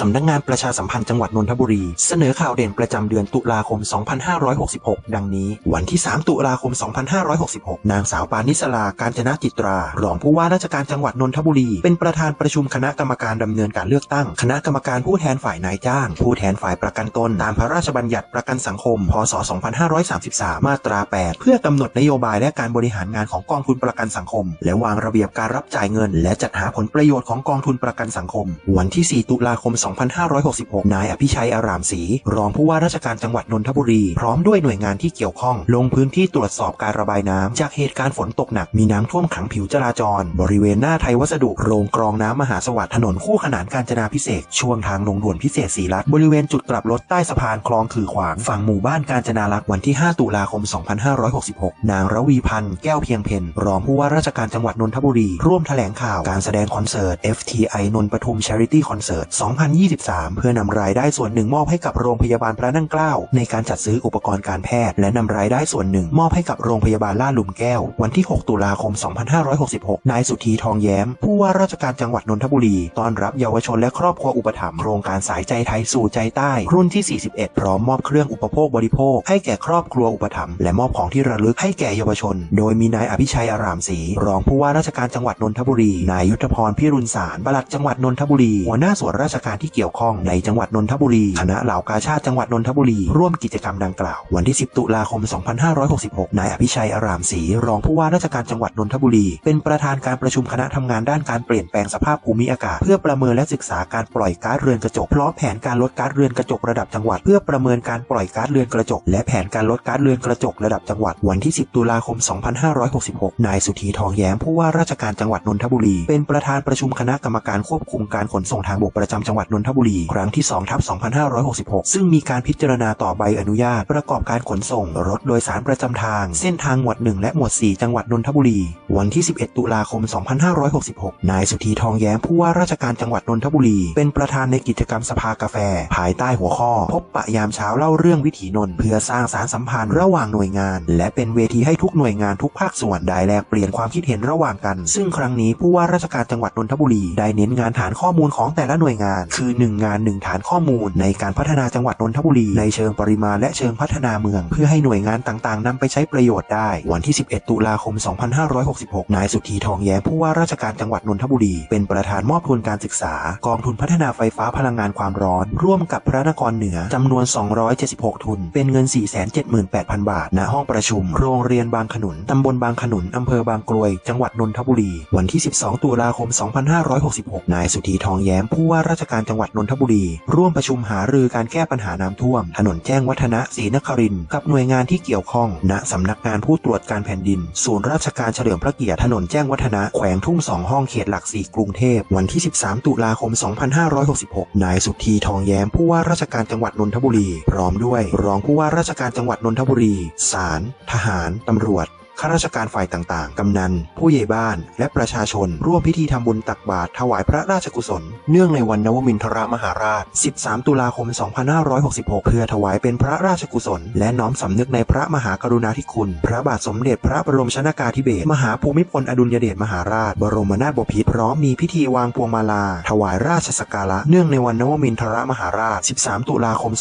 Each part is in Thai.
สำนักงานประชาสัมพันธ์จังหวัดนนทบุรี เสนอข่าวเด่นประจำเดือนตุลาคม 2566 ดังนี้ วันที่ 3 ตุลาคม 2566 นางสาวปานิสลาการจนะจิตรา รองผู้ว่าราชการจังหวัดนนทบุรี เป็นประธานประชุมคณะกรรมการดำเนินการเลือกตั้ง คณะกรรมการผู้แทนฝ่ายนายจ้าง ผู้แทนฝ่ายประกันตน ตามพระราชบัญญัติประกันสังคม พศ 2533 มาตรา 8 เพื่อกำหนดนโยบายและการบริหารงานของกองทุนประกันสังคม และวางระเบียบการรับจ่ายเงิน และจัดหาผลประโยชน์ของกองทุนประกันสังคม วันที่ 4 ตุลาคม2566 นายอภิชัยอารามศรีรองผู้ว่าราชการจังหวัดนนทบุรี พร้อมด้วยหน่วยงานที่เกี่ยวข้อง ลงพื้นที่ตรวจสอบการระบายน้ำจากเหตุการณ์ฝนตกหนักมีน้ำท่วมขังผิวจราจร บริเวณหน้าไทยวัสดุโรงกรองน้ำมหาสวัสดิ์ถนนคู่ขนานการจนาพิเศษช่วงทางลงด่วนพิเศษศรีรัตบริเวณจุดกลับรถใต้สะพานคลองขื่อขวางฝั่งหมู่บ้านการจนารักษ์วันที่ 5 ตุลาคม 2566 นางระวีพันธ์แก้วเพียงเพนรองผู้ว่าราชการจังหวัดนนทบุรี ร่วมแถลงข่าวการแสดงคอนเสิร์ต FTI นนปทุม Charity Concert 2023 เพื่อนำรายได้ส่วนหนึ่งมอบให้กับโรงพยาบาลพระนั่งเกล้าในการจัดซื้ออุปกรณ์การแพทย์ และนำรายได้ส่วนหนึ่งมอบให้กับโรงพยาบาลล่าดหลุมแก้ว วันที่ 6 ตุลาคม 2566 นายสุธีทองแย้ม ผู้ว่าราชการจังหวัดนนทบุรีต้อนรับเยาวชนและครอบครัวอุปถัมภ์โครงการสายใจไทยสู่ใจใต้ รุ่นที่ 41 พร้อมมอบเครื่องอุปโภคบริโภค ให้แก่ครอบครัวอุปถัมภ์และมอบของที่ระลึกให้แก่เยาวชน โดยมีนายอภิชัยอารามศรีรองผู้ว่าราชการจังหวัดนนทบุรี นายยุทธพรพิรุณสารปลัดจังหวัดนนทบุรีหัวหน้าส่วนราชการที่เกี่ยวข้องในจังหวัดนนทบุรี คณะเหล่ากาชาติจังหวัดนนทบุรี ร่วมกิจกรรมดังกล่าว วันที่ 10 ตุลาคม 2566 นายอภิชัยอารามศรีรองผู้ว่าราชการจังหวัดนนทบุรี เป็นประธานการประชุมคณะทำงานด้านการเปลี่ยนแปลงสภาพภูมิอากาศ เพื่อประเมินและศึกษาการปล่อยก๊าซเรือนกระจกพร้อมแผนการลดก๊าซเรือนกระจกระดับจังหวัด เพื่อประเมินการปล่อยก๊าซเรือนกระจก และแผนการลดก๊าซเรือนกระจกระดับจังหวัด วันที่ 10 ตุลาคม 2566 นายสุธีทองแย้มผู้ว่าราชการจังหวัดนนทบุรี เป็นประธานประชุมคณะกรรมการควบคุมการขนส่งทางบกประจำจังหวัดนนทบุรี ครั้งที่2ทับ2566 ซึ่งมีการพิจารณาต่อใบอนุญาต ประกอบการขนส่ง รถโดยสารประจำทาง เส้นทางหมวด 1 และหมวด 4 จังหวัดนนทบุรี วันที่ 11 ตุลาคม 2566 นายสุธีทองแย้มผู้ว่าราชการจังหวัดนนทบุรี เป็นประธานในกิจกรรมสภากาแฟ ภายใต้หัวข้อ พบปะยามเช้าเล่าเรื่องวิถีนนท์เพื่อสร้างสารสัมพันธ์ระหว่างหน่วยงาน และเป็นเวทีให้ทุกหน่วยงานทุกภาคส่วนได้แลกเปลี่ยนความคิดเห็นระหว่างกัน ซึ่งครั้งนี้ผู้ว่าราชการจังหวัดนนทบุรีได้เน้นงานฐานข้อมูลของแต่ละหน่วยงานคืือ 1 งาน 1 ฐานข้อมูล ในการพัฒนาจังหวัดนนทบุรี ในเชิงปริมาณและเชิงพัฒนาเมือง เพื่อให้หน่วยงานต่างๆนำไปใช้ประโยชน์ได้ วันที่ 11 ตุลาคม 2566 นายสุธีทองแย้มผู้ว่าราชการจังหวัดนนทบุรี เป็นประธานมอบทุนการศึกษา กองทุนพัฒนาไฟฟ้าพลังงานความร้อน ร่วมกับพระนครเหนือจำนวน 276 ทุน เป็นเงิน 478,000 บาท ณ ห้องประชุม โรงเรียนบางขนุนตำบลบางขนุนอำเภอบางกรวย จังหวัดนนทบุรี วันที่ 12 ตุลาคม 2566 นายสุธีทองแย้มผู้ว่าราชการจังหวัดนนทบุรี ร่วมประชุมหารือการแก้ปัญหาน้ำท่วม ถนนแจ้งวัฒนะศรีนครินกับหน่วยงานที่เกี่ยวข้อง ณสำนักงานผู้ตรวจการแผ่นดิน ศูนย์ราชการเฉลิมพระเกียรติถนนแจ้งวัฒนะแขวงทุ่งสองห้องเขตหลักสี่กรุงเทพวันที่ 13 ตุลาคม 2566 นายสุธีทองแย้มผู้ว่าราชการจังหวัดนนทบุรี พร้อมด้วย รองผู้ว่าราชการจังหวัดนนทบุรี ศาล ทหาร ตำรวจ ข้าราชการฝ่ายต่างๆ กำนัน ผู้ใหญ่บ้าน และประชาชน ร่วมพิธีทำบุญตักบาตรถวายพระราชกุศล เนื่องในวันนวมินทรมหาราช 13 ตุลาคม 2566 เพื่อถวายเป็นพระราชกุศล และน้อมสำนึกในพระมหากรุณาธิคุณ พระบาทสมเด็จพระบรมชนากาธิเบศร มหาภูมิพลอดุลยเดชมหาราช บรมนาถบพิตรพร้อมมีพิธีวางพวงมาลา ถวายราชสักการะ เนื่องในวันนวมินทรมหาราช 13 ตุลาคม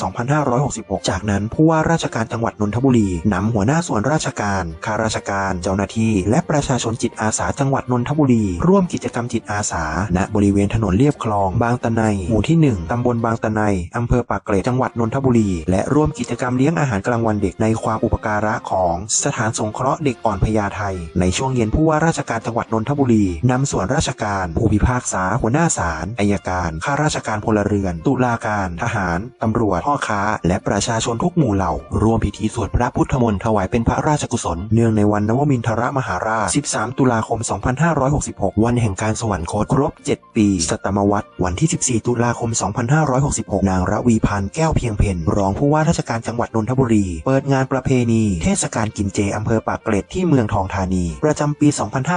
2566 จากนั้นผู้ว่าราชการจังหวัดนนทบุรีนำหัวหน้าส่วนราชการข้าราชการเจ้าหน้าที่ และประชาชนจิตอาสาจังหวัดนนทบุรี ร่วมกิจกรรมจิตอาสา ณ บริเวณถนนเลียบคลอง บางตะไน หมู่ที่ 1 ตำบลบางตะไน อำเภอปากเกร็ด จังหวัดนนทบุรี และร่วมกิจกรรมเลี้ยงอาหารกลางวันเด็กในความอุปการะของสถานสงเคราะห์เด็กอ่อนพญาไทในช่วงเย็นผู้ว่าราชการจังหวัดนนทบุรี นำส่วนราชการ ผู้พิพากษา หัวหน้าศาล อายการ ข้าราชการพลเรือน ตุลาการ ทหาร ตำรวจ พ่อค้า และประชาชนทุกหมู่เหล่า ร่วมพิธีสวดพระพุทธมนต์ถวายเป็นพระราชกุศล เนื่องในวันนวมินทรมหาราช 13 ตุลาคม 2566 วันแห่งการสวรรคต ครบ 7ปีสตมวัตวันที่ 14 ตุลาคม 2566 นางระวีพันธ์แก้วเพียงเพนรองผู้ว่าราชการจังหวัดนนทบุรี เปิดงานประเพณี เทศกาลกินเจอำเภอปากเกร็ดที่เมืองทองธานี ประจำปี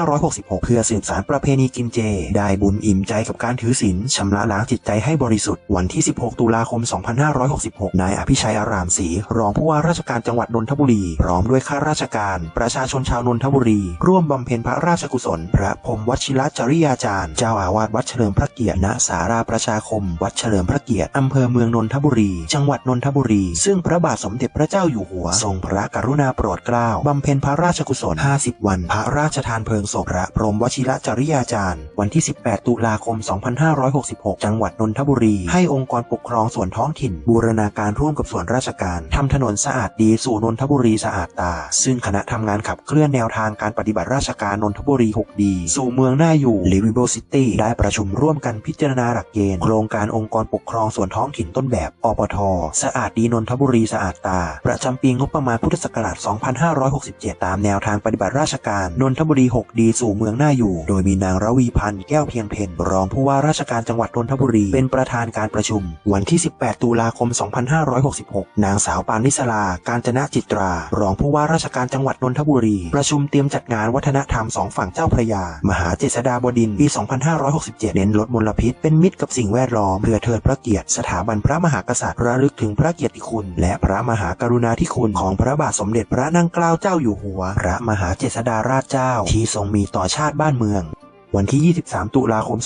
2566 เพื่อสืบสานประเพณีกินเจ ได้บุญอิ่มใจกับการถือศีลชำระล้างจิตใจให้บริสุทธิ์วันที่ 16 ตุลาคม 2566 นายอภิชัยอารามศรีรองผู้ว่าราชการจังหวัดนนทบุรี พร้อมด้วยข้าราชการ ประชาชนชาวนนทบุรี ร่วมบำเพ็ญพระราชกุศล พระพรมวชิรจริยาจารย์ เจ้าอาวาสวัดดเฉลิมพระเกียรติณสาราประชาคม วัดเฉลิมพระเกียรติอำเภอเมืองนนทบุรี จังหวัดนนทบุรี ซึ่งพระบาทสมเด็จพระเจ้าอยู่หัว ทรงพระกรุณาโปรดเกล้าบำเพ็ญพระราชกุศล 50 วัน พระราชทานเพลิงศพพระพรหมวชิรจริยาจารย์ วันที่ 18 ตุลาคม 2566 จังหวัดนนทบุรี ให้องค์กรปกครองส่วนท้องถิ่น บูรณาการร่วมกับส่วนราชการทำถนนสะอาดดีสู่นนทบุรีสะอาดตา ซึ่งคณะทำงานขับเคลื่อนแนวทางการปฏิบัติราชการนนทบุรี 6 ดี สู่เมืองน่าอยู่ Livable City ได้ประชุมร่วมกันพิจารณาหลักเกณฑ์โครงการองค์กรปกครองส่วนท้องถิ่นต้นแบบอปท สะอาดดีนนทบุรีสะอาดตา ประจำปีงบประมาณพุทธศักราช 2567 ตามแนวทางปฏิบัติราชการนนทบุรี 6 ดีสู่เมืองน่าอยู่ โดยมีนางระวีพันธ์แก้วเพียงเพนรองผู้ว่าราชการจังหวัดนนทบุรี เป็นประธานการประชุม วันที่ 18 ตุลาคม 2566 นางสาวปานิสลา การจนะจิตรา รองผู้ว่าราชการจังหวัดนนทบุรี ประชุมเตรียมจัดงานวัฒนธรรมสองฝั่งเจ้าพระยา มหาเจษฎาบดินปี 2567เน้นลดมลพิษเป็นมิตรกับสิ่งแวดล้อมเพื่อเทิดพระเกียรติสถาบันพระมหากษัตริย์ระลึกถึงพระเกียรติคุณ และพระมหากรุณาธิคุณของพระบาทสมเด็จพระนั่งเกล้าเจ้าอยู่หัว พระมหาเจษฎาราชเจ้า ที่ทรงมีต่อชาติบ้านเมือง วันที่ 23 ตุลาคม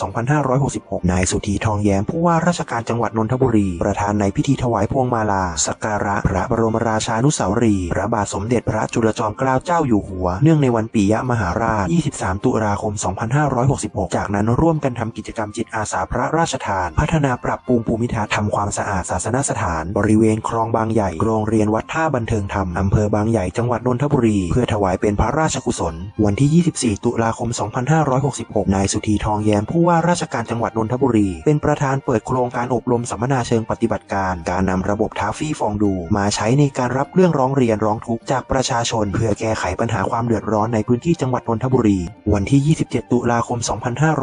2566 นายสุธีทองแย้มผู้ว่าราชการจังหวัดนนทบุรี ประธานในพิธีถวายพวงมาลา สักการะพระบรมราชานุสาวรีย์พระบาทสมเด็จพระจุลจอมเกล้าเจ้าอยู่หัว เนื่องในวันปียมหาราช 23 ตุลาคม 2566 จากนั้นร่วมกันทำกิจกรรมจิตอาสาพระราชทาน พัฒนาปรับปรุงภูมิทัศน์ทำความสะอาดศาสนสถาน บริเวณคลองบางใหญ่โรงเรียนวัดท่าบันเทิงธรรมอำเภอบางใหญ่จังหวัดนนทบุรี เพื่อถวายเป็นพระราชกุศล วันที่ 24 ตุลาคม 2566นายสุธีทองแย้มผู้ว่าราชการจังหวัดนนทบุรี เป็นประธานเปิดโครงการอบรมสัมมนาเชิงปฏิบัติการ การนำระบบทาฟี่ฟองดู มาใช้ในการรับเรื่องร้องเรียนร้องทุกข์จากประชาชน เพื่อแก้ไขปัญหาความเดือดร้อนในพื้นที่จังหวัดนนทบุรี วันที่ 27 ตุลาคม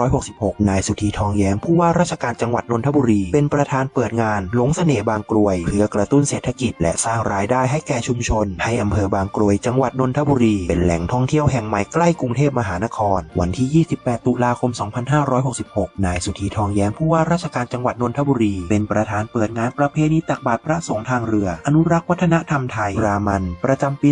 2566 นายสุธีทองแย้มผู้ว่าราชการจังหวัดนนทบุรี เป็นประธานเปิดงานหลงเสน่ห์บางกรวย เพื่อกระตุ้นเศรษฐกิจ และสร้างรายได้ให้แก่ชุมชน ให้อำเภอบางกรวยจังหวัดนนทบุรี เป็นแหล่งท่องเที่ยวแห่งใหม่ใกล้กรุงเทพมหานคร วันที่ 28ตุลาคม 2566 นายสุธีทองแย้มผู้ว่าราชการจังหวัดนนทบุรี เป็นประธานเปิดงานประเพณีตักบาตรพระสงฆ์ทางเรือ อนุรักษ์วัฒนธรรมไทยรามัน ประจำปี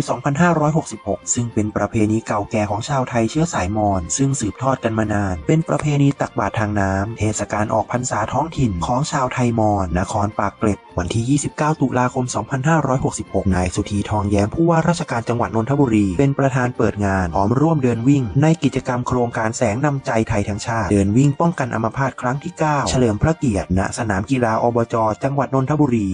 2566 ซึ่งเป็นประเพณีเก่าแก่ของชาวไทยเชื้อสายมอญซึ่งสืบทอดกันมานาน เป็นประเพณีตักบาตรทางน้ำเทศกาลออกพรรษาท้องถิ่นของชาวไทยมอญนครปากเกร็ดวันที่ 29 ตุลาคม 2566 นายสุธีทองแย้มผู้ว่าราชการจังหวัดนนทบุรี เป็นประธานเปิดงานพร้อมร่วมเดินวิ่ง ในกิจกรรมโครงการแสงนำำใจไทยทั้งชาติ เดินวิ่งป้องกันอัมพาตครั้งที่ 9 เฉลิมพระเกียรติณสนามกีฬาอบจ จังหวัดนนทบุรี